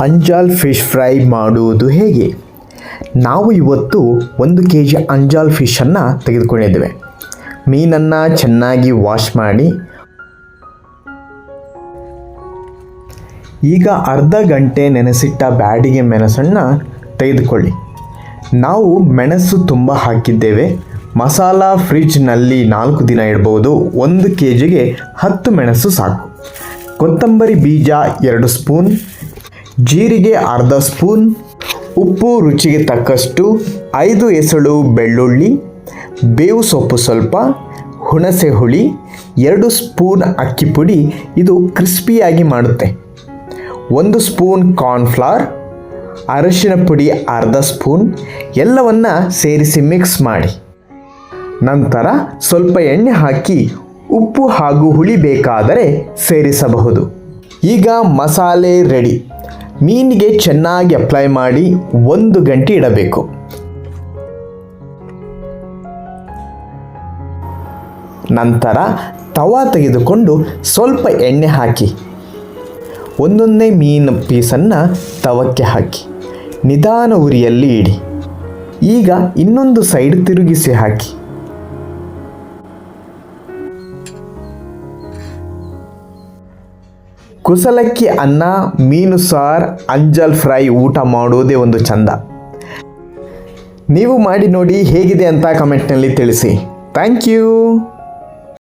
ಅಂಜಾಲ್ fish fry ಮಾಡುವುದು ಹೇಗೆ? ನಾವು ಇವತ್ತು ಒಂದು ಕೆ ಜಿ ಅಂಜಾಲ್ ಫಿಶನ್ನು ತೆಗೆದುಕೊಂಡಿದ್ದೇವೆ. ಮೀನನ್ನು ಚೆನ್ನಾಗಿ ವಾಶ್ ಮಾಡಿ. ಈಗ ಅರ್ಧ ಗಂಟೆ ನೆನೆಸಿಟ್ಟ ಬ್ಯಾಡಿಗೆ ಮೆಣಸನ್ನು ತೆಗೆದುಕೊಳ್ಳಿ. ನಾವು ಮೆಣಸು ತುಂಬ ಹಾಕಿದ್ದೇವೆ. ಮಸಾಲ ಫ್ರಿಜ್ನಲ್ಲಿ ನಾಲ್ಕು ದಿನ ಇಡ್ಬೋದು. ಒಂದು ಕೆ ಜಿಗೆ ಹತ್ತು ಮೆಣಸು ಸಾಕು. ಕೊತ್ತಂಬರಿ ಬೀಜ ಎರಡು ಸ್ಪೂನ್. ಜೀರಿಗೆ ಅರ್ಧ ಸ್ಪೂನ್, ಉಪ್ಪು ರುಚಿಗೆ ತಕ್ಕಷ್ಟು ಐದು ಎಸಳು ಬೆಳ್ಳುಳ್ಳಿ, ಬೇವು ಸೊಪ್ಪು ಸ್ವಲ್ಪ, ಹುಣಸೆ ಹುಳಿ, ಎರಡು ಸ್ಪೂನ್ ಅಕ್ಕಿ ಪುಡಿ ಇದು ಕ್ರಿಸ್ಪಿಯಾಗಿ ಮಾಡುತ್ತೆ. ಒಂದು ಸ್ಪೂನ್ ಕಾರ್ನ್ಫ್ಲವರ್, ಅರಿಶಿನ ಪುಡಿ ಅರ್ಧ ಸ್ಪೂನ್, ಎಲ್ಲವನ್ನು ಸೇರಿಸಿ ಮಿಕ್ಸ್ ಮಾಡಿ. ನಂತರ ಸ್ವಲ್ಪ ಎಣ್ಣೆ ಹಾಕಿ ಉಪ್ಪು ಹಾಗೂ ಹುಳಿ ಬೇಕಾದರೆ ಸೇರಿಸಬಹುದು. ಈಗ ಮಸಾಲೆ ರೆಡಿ ಮೀನಿಗೆ ಚೆನ್ನಾಗಿ ಅಪ್ಲೈ ಮಾಡಿ ಒಂದು ಗಂಟೆ ಇಡಬೇಕು. ನಂತರ ತವಾ ತೆಗೆದುಕೊಂಡು ಸ್ವಲ್ಪ ಎಣ್ಣೆ ಹಾಕಿ. ಒಂದೊಂದೇ ಮೀನು ಪೀಸನ್ನು ತವಕ್ಕೆ ಹಾಕಿ. ನಿಧಾನ ಉರಿಯಲ್ಲಿ ಇಡಿ. ಈಗ ಇನ್ನೊಂದು ಸೈಡ್ ತಿರುಗಿಸಿ ಹಾಕಿ. ಕುಸಲಕ್ಕಿ ಅನ್ನ, ಮೀನು ಸಾರ್, ಅಂಜಲ್ ಫ್ರೈ ಊಟ ಮಾಡೋದೇ ಒಂದು ಚಂದ. ನೀವು ಮಾಡಿ ನೋಡಿ ಹೇಗಿದೆ ಅಂತ ಕಮೆಂಟ್ನಲ್ಲಿ ತಿಳಿಸಿ. Thank you.